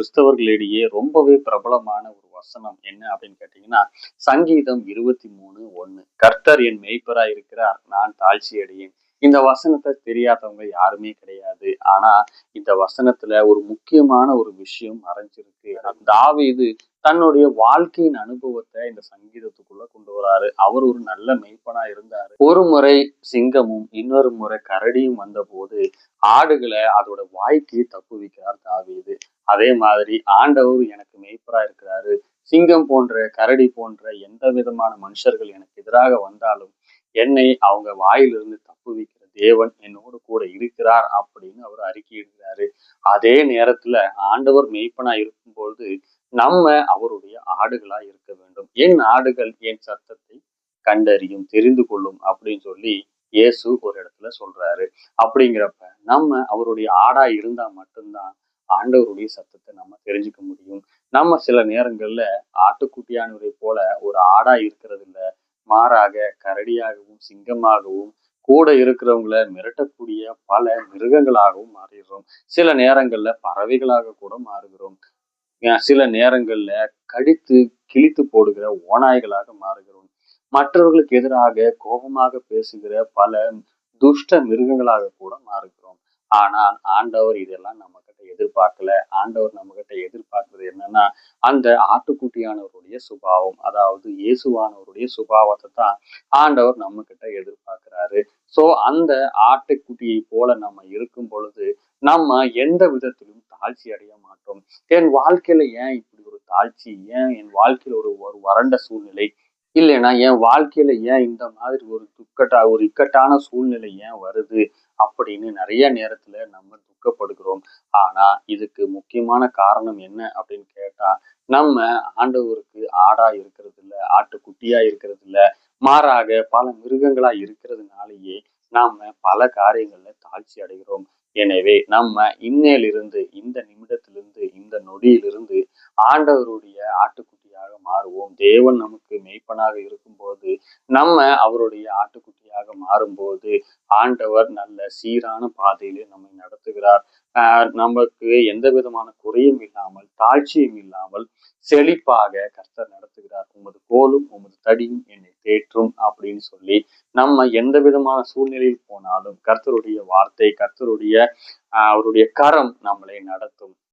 கிறிஸ்தவர்களிடையே ரொம்பவே பிரபலமான ஒரு வசனம் என்ன அப்படின்னு கேட்டீங்கன்னா சங்கீதம் இருபத்தி மூணு ஒண்ணு. கர்த்தர் என் மெய்ப்பரா இருக்கிறார் நான் தாழ்ச்சி அடையேன் இந்த வசனத்தை தெரியாதவங்க யாருமே கிடையாது. ஆனா இந்த வசனத்துல ஒரு முக்கியமான ஒரு விஷயம் மறைஞ்சிருக்கு. தாவீது தன்னுடைய வாழ்க்கையின் அனுபவத்தை இந்த சங்கீதத்துக்குள்ள கொண்டு வராரு. அவர் ஒரு நல்ல மெய்ப்பனா இருந்தாரு. ஒரு முறை சிங்கமும் இன்னொரு முறை கரடியும் வந்த போது ஆடுகளை அதோட வாய்க்கு தப்பு வைக்கிறார் தாவீது. அதே மாதிரி ஆண்டவர் எனக்கு மெய்ப்பராக இருக்கிறாரு. சிங்கம் போன்ற கரடி போன்ற எந்த விதமான மனுஷர்கள் எனக்கு எதிராக வந்தாலும் என்னை அவங்க வாயிலிருந்து தப்பு வைக்கிற தேவன் என்னோடு கூட இருக்கிறார் அப்படின்னு அவர் அறிக்கையிடுகிறாரு. அதே நேரத்துல ஆண்டவர் மெய்ப்பனா இருக்கும்பொழுது நம்ம அவருடைய ஆடுகளா இருக்க வேண்டும். என் ஆடுகள் என் சத்தத்தை கண்டறியும் தெரிந்து கொள்ளும் அப்படின்னு சொல்லி இயேசு ஒரு இடத்துல சொல்றாரு. அப்படிங்கிறப்ப நம்ம அவருடைய ஆடா இருந்தா மட்டும்தான் ஆண்டவருடைய சத்தத்தை நம்ம தெரிஞ்சுக்க முடியும். நம்ம சில நேரங்கள்ல ஆட்டுக்குட்டியானவரை போல ஒரு ஆடா இருக்கிறது இல்ல மாறாக கரடியாகவும் சிங்கமாகவும் கூட இருக்கிறவங்கள மிரட்டக்கூடிய பல மிருகங்களாகவும் மாறிடுறோம். சில நேரங்கள்ல பறவைகளாக கூட மாறுகிறோம். சில நேரங்கள்ல கடித்து கிழித்து போடுகிற ஓநாய்களாக மாறுகிறோம். மற்றவர்களுக்கு எதிராக கோபமாக பேசுகிற பல துஷ்ட மிருகங்களாக கூட மாறுகிறோம். ஆனால் ஆண்டவர் இதெல்லாம் நமக்கு எதிர்பார்க்கல. ஆண்டவர் நம்ம கிட்ட எதிர்பார்க்கறது என்னன்னா அந்த ஆட்டுக்குட்டியானவருடைய சுபாவம். அதாவது இயேசுவானவருடைய சுபாவத்தை தான் ஆண்டவர் நம்ம கிட்ட எதிர்பார்க்கிறாரு. சோ அந்த ஆட்டுக்குட்டியை போல நம்ம இருக்கும் பொழுது நம்ம எந்த விதத்திலும் தாழ்ச்சி அடைய மாட்டோம். என் வாழ்க்கையில ஏன் இப்படி ஒரு தாழ்ச்சி? ஏன் என் வாழ்க்கையில ஒரு ஒரு வறண்ட சூழ்நிலை? இல்லைன்னா என் வாழ்க்கையில ஏன் இந்த மாதிரி ஒரு துக்கட்டா ஒரு இக்கட்டான சூழ்நிலை ஏன் வருது? அப்படின்னு நிறைய நேரத்துல நம்ம துக்கப்படுகிறோம் ஆனா இதுக்கு முக்கியமான காரணம் என்ன அப்படின்னு கேட்டா நம்ம ஆண்டவருக்கு ஆடா இருக்கிறது இல்ல ஆட்டுக்குட்டியா இருக்கிறது இல்ல மாறாக பல மிருகங்களா இருக்கிறதுனாலயே நாம பல காரியங்கள்ல தாழ்ச்சி அடைகிறோம். எனவே நம்ம இன்னையிலிருந்து இந்த நிமிடத்திலிருந்து இந்த நொடியிலிருந்து ஆண்டவருடைய ஆட்டுக்குட்டியாக மாறுவோம். தேவன் நமக்கு மெய்ப்பனாக இருக்கும்போது நம்ம அவருடைய ஆட்டுக்குட்டியாக மாறும்போது ஆண்டவர் நல்ல சீரான பாதையிலே நம்மை நடத்துகிறார். நமக்கு எந்த விதமான குறையும் இல்லாமல் தாழ்ச்சியும் இல்லாமல் செழிப்பாக கர்த்தர் நடத்துகிறார். உமது கோலும் உமது தடியும் என்னை தேற்றும் அப்படின்னு சொல்லி நம்ம எந்த விதமான சூழ்நிலையில் போனாலும் கர்த்தருடைய வார்த்தை கர்த்தருடைய அவருடைய கரம் நம்மளை நடத்தும்.